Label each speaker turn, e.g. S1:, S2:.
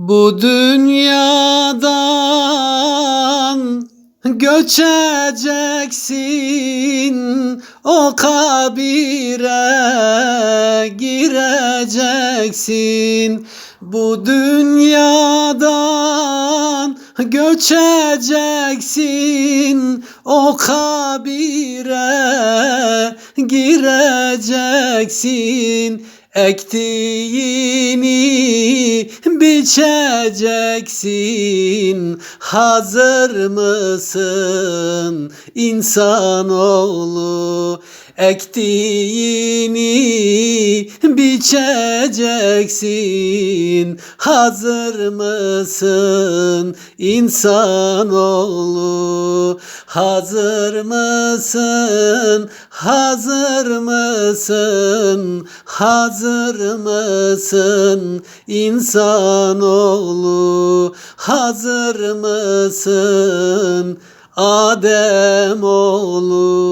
S1: Bu dünyadan göçeceksin. O kabire gireceksin. Bu dünyadan göçeceksin. O kabire gireceksin Ektiğini biçeceksin. Hazır mısın? İnsanoğlu Ektiğini biçeceksin. Hazır mısın insanoğlu Hazır mısın? Hazır mısın? Hazır mısın insanoğlu Hazır mısın Adem oğlu